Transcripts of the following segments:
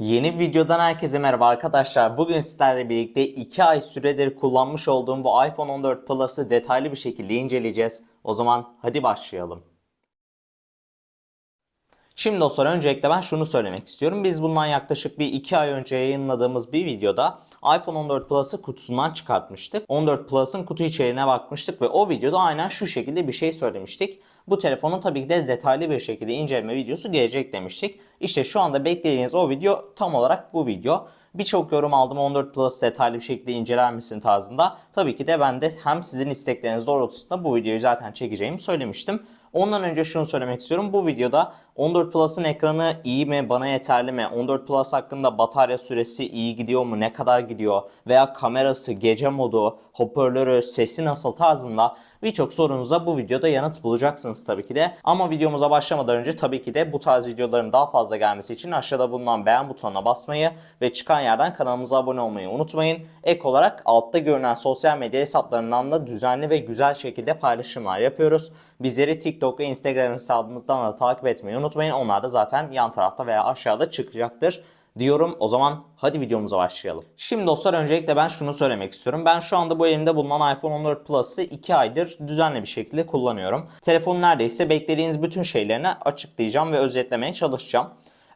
Yeni videodan herkese merhaba arkadaşlar. Bugün sizlerle birlikte 2 ay süredir kullanmış olduğum bu iPhone 14 Plus'ı detaylı bir şekilde inceleyeceğiz. O zaman hadi başlayalım. Şimdi dostlar öncelikle ben şunu söylemek istiyorum. Biz bundan yaklaşık bir 2 ay önce yayınladığımız bir videoda iPhone 14 Plus'ı kutusundan çıkartmıştık. 14 Plus'ın kutu içeriğine bakmıştık ve o videoda aynen şu şekilde bir şey söylemiştik. Bu telefonun tabii ki de detaylı bir şekilde inceleme videosu gelecek demiştik. İşte şu anda beklediğiniz o video tam olarak bu video. Birçok yorum aldım 14 Plus detaylı bir şekilde inceler misin tarzında. Tabii ki de ben de hem sizin istekleriniz doğrultusunda bu videoyu zaten çekeceğimi söylemiştim. Ondan önce şunu söylemek istiyorum. Bu videoda 14 Plus'ın ekranı iyi mi, bana yeterli mi? 14 Plus hakkında batarya süresi iyi gidiyor mu, ne kadar gidiyor? Veya kamerası, gece modu, hoparlörü, sesi nasıl tarzında birçok sorunuza bu videoda yanıt bulacaksınız tabii ki de. Ama videomuza başlamadan önce tabii ki de bu tarz videoların daha fazla gelmesi için aşağıda bulunan beğen butonuna basmayı ve çıkan yerden kanalımıza abone olmayı unutmayın. Ek olarak altta görünen sosyal medya hesaplarından da düzenli ve güzel şekilde paylaşımlar yapıyoruz. Bizleri TikTok ve Instagram hesabımızdan da takip etmeyi unutmayın. Onlar da zaten yan tarafta veya aşağıda çıkacaktır diyorum. O zaman hadi videomuza başlayalım. Şimdi dostlar öncelikle ben şunu söylemek istiyorum. Ben şu anda bu elimde bulunan iPhone 14 Plus'ı 2 aydır düzenli bir şekilde kullanıyorum. Telefonun neredeyse beklediğiniz bütün şeylerini açıklayacağım ve özetlemeye çalışacağım.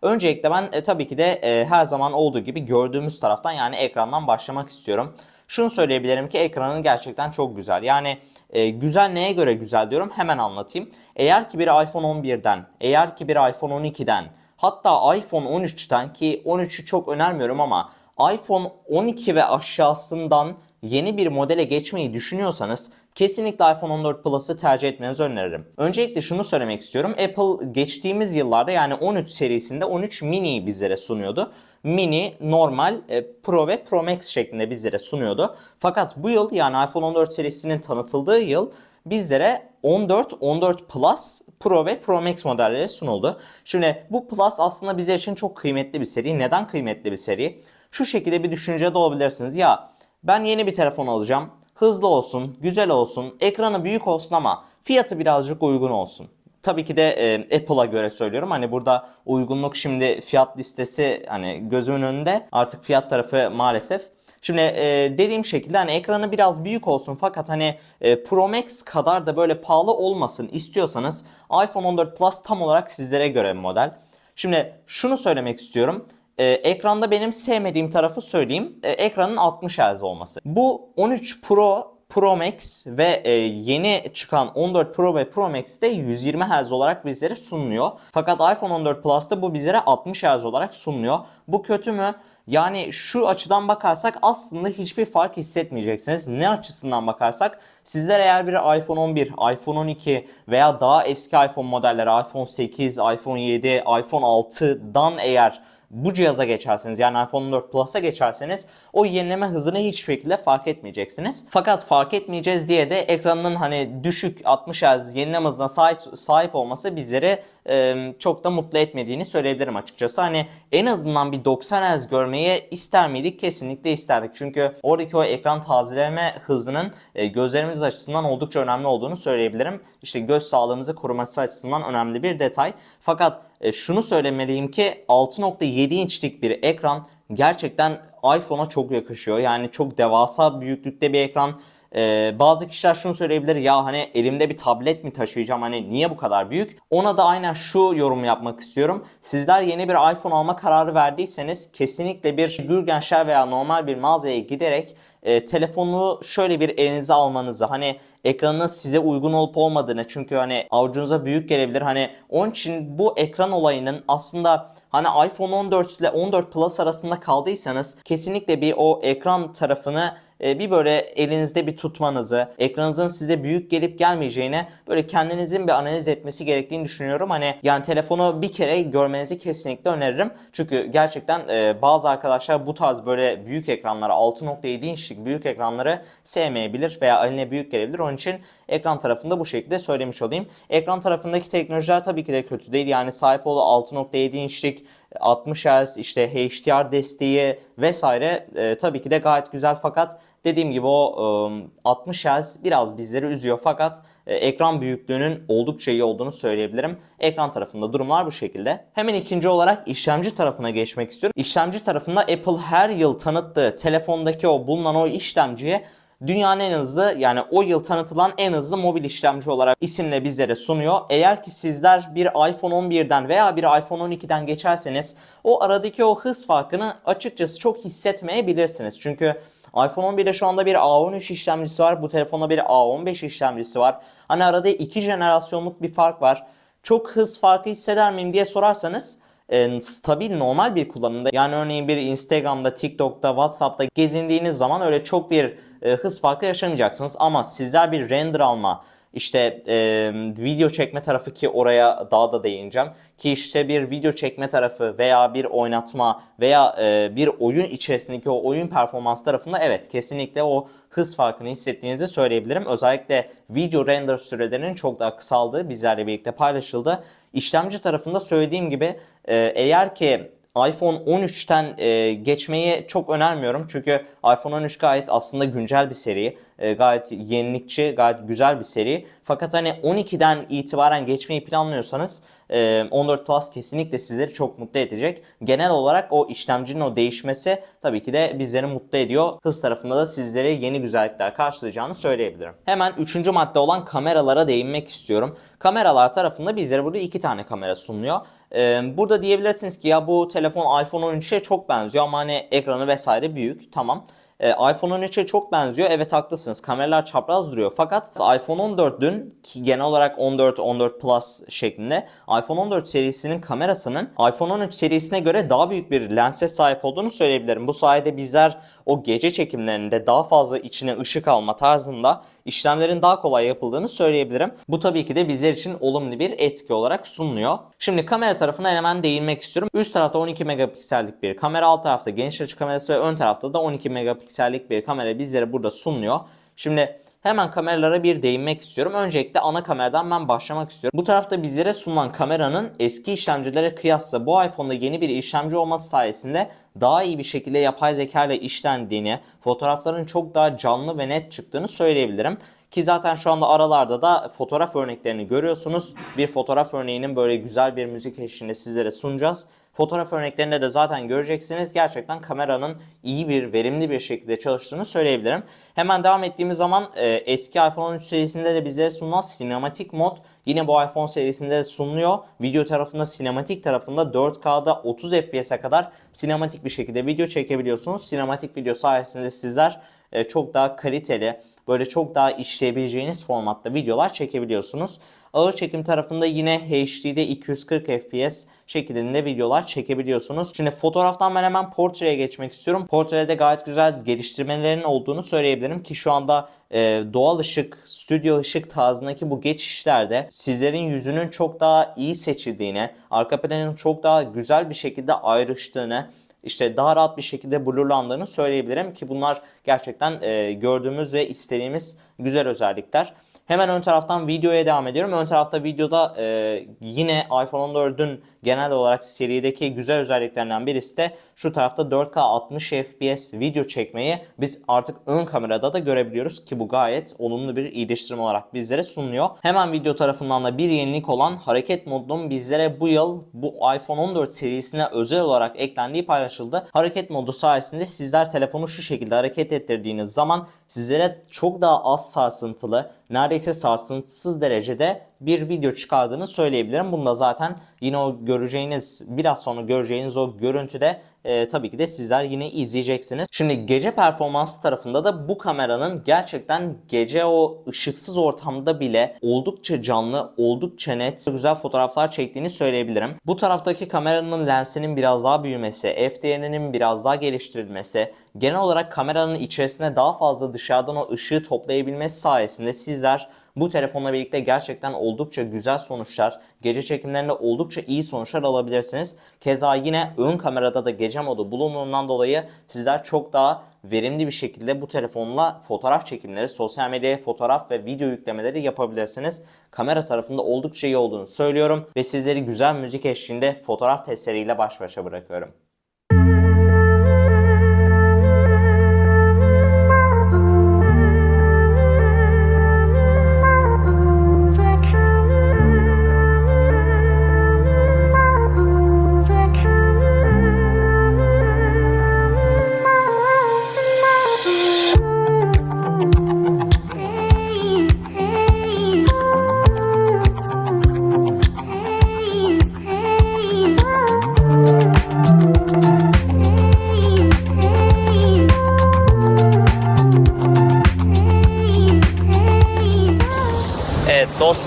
Öncelikle ben e, tabii ki de e, her zaman olduğu gibi gördüğümüz taraftan yani ekrandan başlamak istiyorum. Şunu söyleyebilirim ki ekranın gerçekten çok güzel. Yani e, güzel neye göre güzel diyorum hemen anlatayım. Eğer ki bir iPhone 11'den, eğer ki bir iPhone 12'den, hatta iPhone 13'ten ki 13'ü çok önermiyorum ama iPhone 12 ve aşağısından yeni bir modele geçmeyi düşünüyorsanız kesinlikle iPhone 14 Plus'ı tercih etmenizi öneririm. Öncelikle şunu söylemek istiyorum. Apple geçtiğimiz yıllarda yani 13 serisinde 13 mini bizlere sunuyordu. Mini, normal, e, Pro ve Pro Max şeklinde bizlere sunuyordu. Fakat bu yıl yani iPhone 14 serisinin tanıtıldığı yıl bizlere 14, 14 Plus, Pro ve Pro Max modelleri sunuldu. Şimdi bu Plus aslında bizler için çok kıymetli bir seri. Neden kıymetli bir seri? Şu şekilde bir düşüncede olabilirsiniz. Ya ben yeni bir telefon alacağım. Hızlı olsun, güzel olsun, ekranı büyük olsun ama fiyatı birazcık uygun olsun. Tabii ki de e, Apple'a göre söylüyorum. Hani burada uygunluk şimdi fiyat listesi hani gözümün önünde. Artık fiyat tarafı maalesef. Şimdi e, dediğim şekilde hani ekranı biraz büyük olsun fakat hani e, Pro Max kadar da böyle pahalı olmasın istiyorsanız iPhone 14 Plus tam olarak sizlere göre bir model. Şimdi şunu söylemek istiyorum. Ee, ekranda benim sevmediğim tarafı söyleyeyim. Ee, ekranın 60 Hz olması. Bu 13 Pro Pro Max ve e, yeni çıkan 14 Pro ve Pro Max'te 120 Hz olarak bizlere sunuluyor. Fakat iPhone 14 Plus'ta bu bizlere 60 Hz olarak sunuluyor. Bu kötü mü? Yani şu açıdan bakarsak aslında hiçbir fark hissetmeyeceksiniz. Ne açısından bakarsak sizler eğer bir iPhone 11, iPhone 12 veya daha eski iPhone modelleri iPhone 8, iPhone 7, iPhone 6'dan eğer bu cihaza geçerseniz yani iPhone 14 Plus'a geçerseniz o yenileme hızını hiç şekilde fark etmeyeceksiniz. Fakat fark etmeyeceğiz diye de ekranın hani düşük 60 Hz yenileme hızına sahip, sahip olması bizleri e, çok da mutlu etmediğini söyleyebilirim açıkçası. Hani en azından bir 90 Hz görmeyi ister miydik? Kesinlikle isterdik. Çünkü oradaki o ekran tazeleme hızının e, gözlerimiz açısından oldukça önemli olduğunu söyleyebilirim. İşte göz sağlığımızı koruması açısından önemli bir detay. Fakat e, şunu söylemeliyim ki 6.7 inçlik bir ekran gerçekten iPhone'a çok yakışıyor. Yani çok devasa büyüklükte bir ekran. Ee, bazı kişiler şunu söyleyebilir ya hani elimde bir tablet mi taşıyacağım hani niye bu kadar büyük? Ona da aynen şu yorum yapmak istiyorum. Sizler yeni bir iPhone alma kararı verdiyseniz kesinlikle bir Gürgenşer veya normal bir mağazaya giderek e, telefonu şöyle bir elinize almanızı hani ekranın size uygun olup olmadığını çünkü hani avucunuza büyük gelebilir hani onun için bu ekran olayının aslında hani iPhone 14 ile 14 Plus arasında kaldıysanız kesinlikle bir o ekran tarafını e, bir böyle elinizde bir tutmanızı, ekranınızın size büyük gelip gelmeyeceğini böyle kendinizin bir analiz etmesi gerektiğini düşünüyorum. Hani yani telefonu bir kere görmenizi kesinlikle öneririm. Çünkü gerçekten e, bazı arkadaşlar bu tarz böyle büyük ekranları 6.7 inçlik büyük ekranları sevmeyebilir veya eline büyük gelebilir. Onun için ekran tarafında bu şekilde söylemiş olayım. Ekran tarafındaki teknolojiler tabii ki de kötü değil. Yani sahip olduğu 6.7 inçlik 60 Hz işte HDR desteği vesaire e, tabii ki de gayet güzel fakat dediğim gibi o e, 60 Hz biraz bizleri üzüyor fakat e, ekran büyüklüğünün oldukça iyi olduğunu söyleyebilirim. Ekran tarafında durumlar bu şekilde. Hemen ikinci olarak işlemci tarafına geçmek istiyorum. İşlemci tarafında Apple her yıl tanıttığı telefondaki o bulunan o işlemciye dünyanın en hızlı yani o yıl tanıtılan en hızlı mobil işlemci olarak isimle bizlere sunuyor. Eğer ki sizler bir iPhone 11'den veya bir iPhone 12'den geçerseniz o aradaki o hız farkını açıkçası çok hissetmeyebilirsiniz. Çünkü iPhone 11'de şu anda bir A13 işlemcisi var. Bu telefonda bir A15 işlemcisi var. Hani arada iki jenerasyonluk bir fark var. Çok hız farkı hisseder miyim diye sorarsanız e, stabil normal bir kullanımda yani örneğin bir Instagram'da, TikTok'ta, WhatsApp'ta gezindiğiniz zaman öyle çok bir e, hız farkı yaşamayacaksınız ama sizler bir render alma işte e, video çekme tarafı ki oraya daha da değineceğim ki işte bir video çekme tarafı veya bir oynatma veya e, bir oyun içerisindeki o oyun performans tarafında evet kesinlikle o hız farkını hissettiğinizi söyleyebilirim. Özellikle video render sürelerinin çok daha kısaldığı bizlerle birlikte paylaşıldı. İşlemci tarafında söylediğim gibi eğer ki iPhone 13'ten e, geçmeyi çok önermiyorum. Çünkü iPhone 13 gayet aslında güncel bir seri. E, gayet yenilikçi, gayet güzel bir seri. Fakat hani 12'den itibaren geçmeyi planlıyorsanız 14 Plus kesinlikle sizleri çok mutlu edecek. Genel olarak o işlemcinin o değişmesi tabii ki de bizleri mutlu ediyor. Hız tarafında da sizlere yeni güzellikler karşılayacağını söyleyebilirim. Hemen üçüncü madde olan kameralara değinmek istiyorum. Kameralar tarafında bizlere burada iki tane kamera sunuyor. Ee, burada diyebilirsiniz ki ya bu telefon iPhone 13'e çok benziyor ama hani ekranı vesaire büyük. Tamam. Ee, iPhone 13'e çok benziyor. Evet haklısınız. Kameralar çapraz duruyor. Fakat iPhone 14'ün ki genel olarak 14, 14 Plus şeklinde iPhone 14 serisinin kamerasının iPhone 13 serisine göre daha büyük bir lense sahip olduğunu söyleyebilirim. Bu sayede bizler o gece çekimlerinde daha fazla içine ışık alma tarzında işlemlerin daha kolay yapıldığını söyleyebilirim. Bu tabii ki de bizler için olumlu bir etki olarak sunuluyor. Şimdi kamera tarafına hemen değinmek istiyorum. Üst tarafta 12 megapiksellik bir kamera, alt tarafta geniş açı kamerası ve ön tarafta da 12 megapiksellik bir kamera bizlere burada sunuyor. Şimdi Hemen kameralara bir değinmek istiyorum. Öncelikle ana kameradan ben başlamak istiyorum. Bu tarafta bizlere sunulan kameranın eski işlemcilere kıyasla bu iPhone'da yeni bir işlemci olması sayesinde daha iyi bir şekilde yapay zeka ile işlendiğini, fotoğrafların çok daha canlı ve net çıktığını söyleyebilirim. Ki zaten şu anda aralarda da fotoğraf örneklerini görüyorsunuz. Bir fotoğraf örneğinin böyle güzel bir müzik eşliğinde sizlere sunacağız. Fotoğraf örneklerinde de zaten göreceksiniz. Gerçekten kameranın iyi bir, verimli bir şekilde çalıştığını söyleyebilirim. Hemen devam ettiğimiz zaman e, eski iPhone 13 serisinde de bize sunulan sinematik mod yine bu iPhone serisinde de sunuluyor. Video tarafında, sinematik tarafında 4K'da 30 FPS'e kadar sinematik bir şekilde video çekebiliyorsunuz. Sinematik video sayesinde sizler e, çok daha kaliteli, böyle çok daha işleyebileceğiniz formatta videolar çekebiliyorsunuz. Ağır çekim tarafında yine HD'de 240 FPS şeklinde videolar çekebiliyorsunuz. Şimdi fotoğraftan ben hemen portreye geçmek istiyorum. Portrede gayet güzel geliştirmelerin olduğunu söyleyebilirim ki şu anda e, doğal ışık, stüdyo ışık tarzındaki bu geçişlerde sizlerin yüzünün çok daha iyi seçildiğini, arka planın çok daha güzel bir şekilde ayrıştığını, işte daha rahat bir şekilde blurlandığını söyleyebilirim ki bunlar gerçekten e, gördüğümüz ve istediğimiz güzel özellikler. Hemen ön taraftan videoya devam ediyorum. Ön tarafta videoda e, yine iPhone 14'ün genel olarak serideki güzel özelliklerinden birisi de şu tarafta 4K 60 FPS video çekmeyi biz artık ön kamerada da görebiliyoruz ki bu gayet olumlu bir iyileştirme olarak bizlere sunuluyor. Hemen video tarafından da bir yenilik olan hareket modunun bizlere bu yıl bu iPhone 14 serisine özel olarak eklendiği paylaşıldı. Hareket modu sayesinde sizler telefonu şu şekilde hareket ettirdiğiniz zaman sizlere çok daha az sarsıntılı, neredeyse sarsıntısız derecede bir video çıkardığını söyleyebilirim. Bunu da zaten yine o göreceğiniz, biraz sonra göreceğiniz o görüntüde e, tabii ki de sizler yine izleyeceksiniz. Şimdi gece performansı tarafında da bu kameranın gerçekten gece o ışıksız ortamda bile oldukça canlı, oldukça net, güzel fotoğraflar çektiğini söyleyebilirim. Bu taraftaki kameranın lensinin biraz daha büyümesi, f değerinin biraz daha geliştirilmesi, genel olarak kameranın içerisine daha fazla dışarıdan o ışığı toplayabilmesi sayesinde sizler Bu telefonla birlikte gerçekten oldukça güzel sonuçlar, gece çekimlerinde oldukça iyi sonuçlar alabilirsiniz. Keza yine ön kamerada da gece modu bulunduğundan dolayı sizler çok daha verimli bir şekilde bu telefonla fotoğraf çekimleri, sosyal medyaya fotoğraf ve video yüklemeleri yapabilirsiniz. Kamera tarafında oldukça iyi olduğunu söylüyorum ve sizleri güzel müzik eşliğinde fotoğraf testleriyle baş başa bırakıyorum.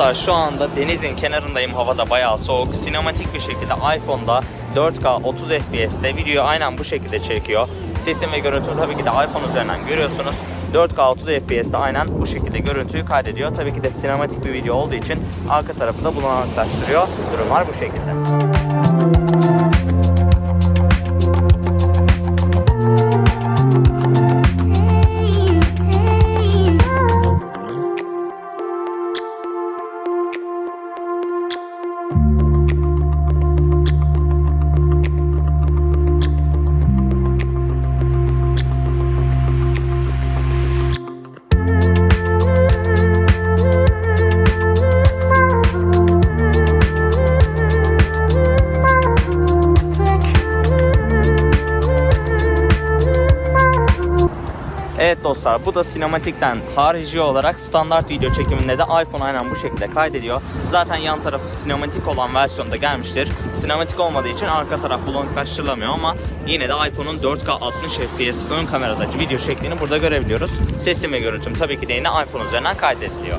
Dostlar şu anda denizin kenarındayım. Havada bayağı soğuk. Sinematik bir şekilde iPhone'da 4K 30 FPS'te videoyu aynen bu şekilde çekiyor. Sesim ve görüntümü tabii ki de iPhone üzerinden görüyorsunuz. 4K 30 FPS'te aynen bu şekilde görüntüyü kaydediyor. Tabii ki de sinematik bir video olduğu için arka tarafı da bulanıklaştırıyor. Durumlar bu şekilde. Evet dostlar bu da sinematikten harici olarak standart video çekiminde de iPhone aynen bu şekilde kaydediyor. Zaten yan tarafı sinematik olan versiyonda gelmiştir. Sinematik olmadığı için arka taraf bulanıklaştırılamıyor ama yine de iPhone'un 4K 60 FPS ön kameradaki video şeklini burada görebiliyoruz. Sesim ve görüntüm tabii ki de yine iPhone üzerinden kaydediliyor.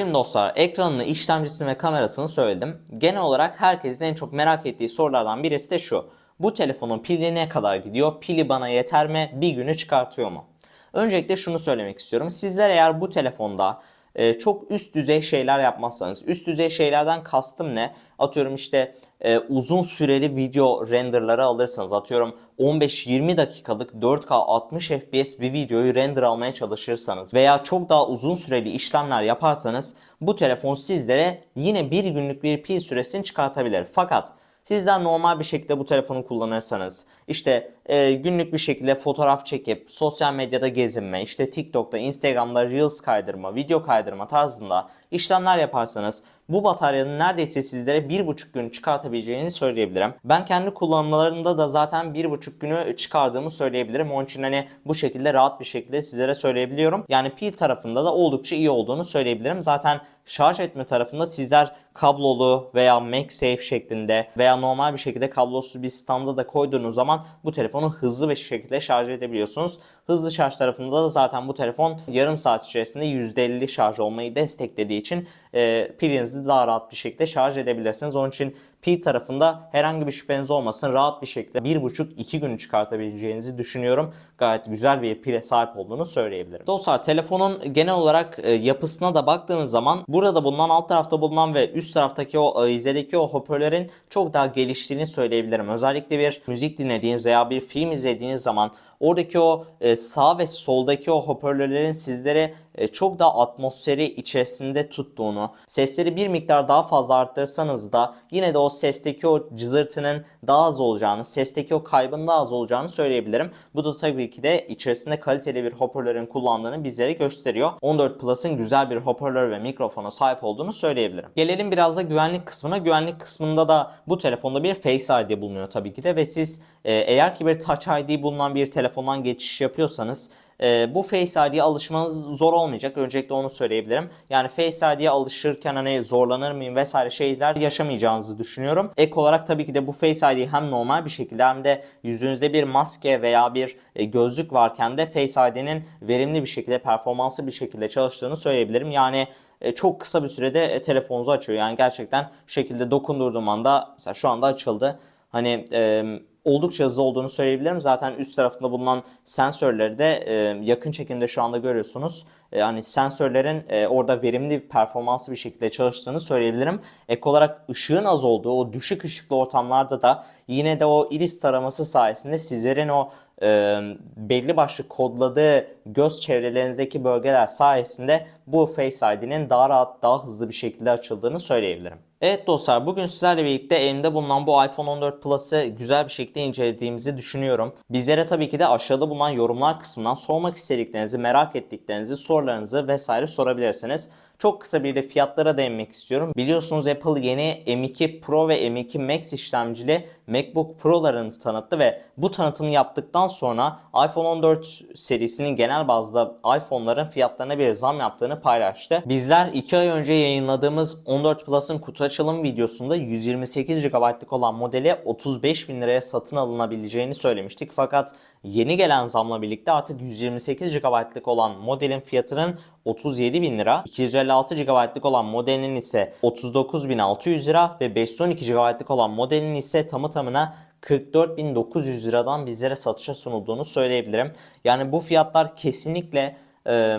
Şimdi dostlar ekranını, işlemcisini ve kamerasını söyledim. Genel olarak herkesin en çok merak ettiği sorulardan birisi de şu. Bu telefonun pili ne kadar gidiyor? Pili bana yeter mi? Bir günü çıkartıyor mu? Öncelikle şunu söylemek istiyorum. Sizler eğer bu telefonda e, çok üst düzey şeyler yapmazsanız, üst düzey şeylerden kastım ne? Atıyorum işte e, uzun süreli video renderları alırsanız, atıyorum 15-20 dakikalık 4K 60 FPS bir videoyu render almaya çalışırsanız veya çok daha uzun süreli işlemler yaparsanız bu telefon sizlere yine bir günlük bir pil süresini çıkartabilir. Fakat Sizler normal bir şekilde bu telefonu kullanırsanız, işte e, günlük bir şekilde fotoğraf çekip sosyal medyada gezinme, işte TikTok'ta, Instagram'da Reels kaydırma, video kaydırma tarzında işlemler yaparsanız bu bataryanın neredeyse sizlere bir buçuk gün çıkartabileceğini söyleyebilirim. Ben kendi kullanımlarımda da zaten bir buçuk günü çıkardığımı söyleyebilirim. Onun için hani bu şekilde rahat bir şekilde sizlere söyleyebiliyorum. Yani pil tarafında da oldukça iyi olduğunu söyleyebilirim. Zaten şarj etme tarafında sizler kablolu veya MagSafe şeklinde veya normal bir şekilde kablosuz bir standa da koyduğunuz zaman bu telefonu hızlı bir şekilde şarj edebiliyorsunuz. Hızlı şarj tarafında da zaten bu telefon yarım saat içerisinde %50 şarj olmayı desteklediği için e, pilinizi daha rahat bir şekilde şarj edebilirsiniz. Onun için pil tarafında herhangi bir şüpheniz olmasın rahat bir şekilde 1,5-2 günü çıkartabileceğinizi düşünüyorum. Gayet güzel bir pile sahip olduğunu söyleyebilirim. Dostlar telefonun genel olarak e, yapısına da baktığınız zaman burada bulunan alt tarafta bulunan ve üst taraftaki o izledeki o hoparlörlerin çok daha geliştiğini söyleyebilirim. Özellikle bir müzik dinlediğiniz veya bir film izlediğiniz zaman oradaki o e, sağ ve soldaki o hoparlörlerin sizlere e, çok daha atmosferi içerisinde tuttuğunu, sesleri bir miktar daha fazla arttırsanız da yine de o sesteki o cızırtının daha az olacağını, sesteki o kaybın daha az olacağını söyleyebilirim. Bu da tabii ki de içerisinde kaliteli bir hoparlörün kullandığını bizlere gösteriyor. 14 Plus'ın güzel bir hoparlör ve mikrofona sahip olduğunu söyleyebilirim. Gelelim biraz da güvenlik kısmına. Güvenlik kısmında da bu telefonda bir Face ID bulunuyor tabii ki de ve siz e, eğer ki bir Touch ID bulunan bir telefondan geçiş yapıyorsanız e, bu Face ID'ye alışmanız zor olmayacak. Öncelikle onu söyleyebilirim. Yani Face ID'ye alışırken hani zorlanır mıyım vesaire şeyler yaşamayacağınızı düşünüyorum. Ek olarak tabii ki de bu Face ID'yi hem normal bir şekilde hem de yüzünüzde bir maske veya bir e, gözlük varken de Face ID'nin verimli bir şekilde, performanslı bir şekilde çalıştığını söyleyebilirim. Yani e, çok kısa bir sürede e, telefonunuzu açıyor. Yani gerçekten şekilde dokundurduğum anda mesela şu anda açıldı. Hani e, oldukça hızlı olduğunu söyleyebilirim. Zaten üst tarafında bulunan sensörleri de e, yakın çekimde şu anda görüyorsunuz. E, hani sensörlerin e, orada verimli performanslı bir şekilde çalıştığını söyleyebilirim. Ek olarak ışığın az olduğu o düşük ışıklı ortamlarda da yine de o iris taraması sayesinde sizlerin o e, belli başlı kodladığı göz çevrelerinizdeki bölgeler sayesinde bu Face ID'nin daha rahat, daha hızlı bir şekilde açıldığını söyleyebilirim. Evet dostlar bugün sizlerle birlikte elimde bulunan bu iPhone 14 Plus'ı güzel bir şekilde incelediğimizi düşünüyorum. Bizlere tabii ki de aşağıda bulunan yorumlar kısmından sormak istediklerinizi, merak ettiklerinizi, sorularınızı vesaire sorabilirsiniz. Çok kısa bir de fiyatlara değinmek istiyorum. Biliyorsunuz Apple yeni M2 Pro ve M2 Max işlemcili MacBook Pro'larını tanıttı ve bu tanıtımı yaptıktan sonra iPhone 14 serisinin genel bazda iPhone'ların fiyatlarına bir zam yaptığını paylaştı. Bizler 2 ay önce yayınladığımız 14 Plus'ın kutu açılım videosunda 128 GB'lık olan modeli 35 bin liraya satın alınabileceğini söylemiştik. Fakat yeni gelen zamla birlikte artık 128 GB'lık olan modelin fiyatının 37 bin lira, 256 GB'lık olan modelinin ise 39.600 lira ve 512 GB'lık olan modelinin ise tamı tamına 44.900 liradan bizlere satışa sunulduğunu söyleyebilirim. Yani bu fiyatlar kesinlikle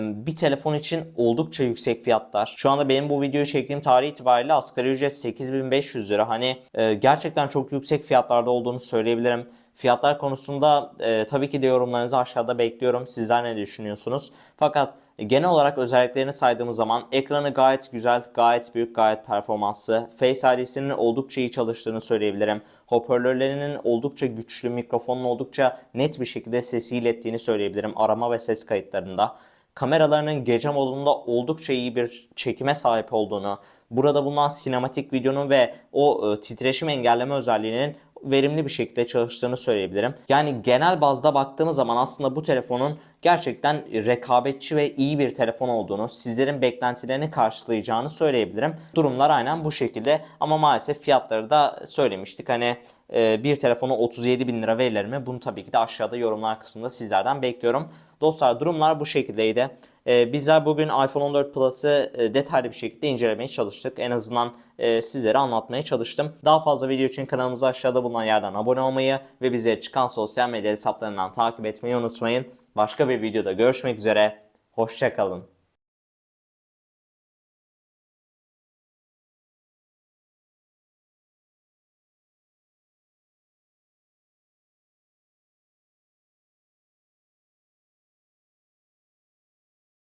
bir telefon için oldukça yüksek fiyatlar. Şu anda benim bu videoyu çektiğim tarih itibariyle asgari ücret 8500 lira. Hani gerçekten çok yüksek fiyatlarda olduğunu söyleyebilirim. Fiyatlar konusunda e, tabii ki de yorumlarınızı aşağıda bekliyorum. Sizler ne düşünüyorsunuz? Fakat genel olarak özelliklerini saydığımız zaman ekranı gayet güzel, gayet büyük, gayet performanslı. Face ID'sinin oldukça iyi çalıştığını söyleyebilirim. Hoparlörlerinin oldukça güçlü, mikrofonun oldukça net bir şekilde sesi ilettiğini söyleyebilirim arama ve ses kayıtlarında. Kameralarının gece modunda oldukça iyi bir çekime sahip olduğunu, burada bulunan sinematik videonun ve o e, titreşim engelleme özelliğinin verimli bir şekilde çalıştığını söyleyebilirim. Yani genel bazda baktığımız zaman aslında bu telefonun gerçekten rekabetçi ve iyi bir telefon olduğunu, sizlerin beklentilerini karşılayacağını söyleyebilirim. Durumlar aynen bu şekilde ama maalesef fiyatları da söylemiştik. Hani e, bir telefonu 37 bin lira verilir mi? Bunu tabii ki de aşağıda yorumlar kısmında sizlerden bekliyorum. Dostlar durumlar bu şekildeydi. Ee, bizler bugün iPhone 14 Plus'ı e, detaylı bir şekilde incelemeye çalıştık. En azından e, sizlere anlatmaya çalıştım. Daha fazla video için kanalımıza aşağıda bulunan yerden abone olmayı ve bizlere çıkan sosyal medya hesaplarından takip etmeyi unutmayın. Başka bir videoda görüşmek üzere. Hoşçakalın.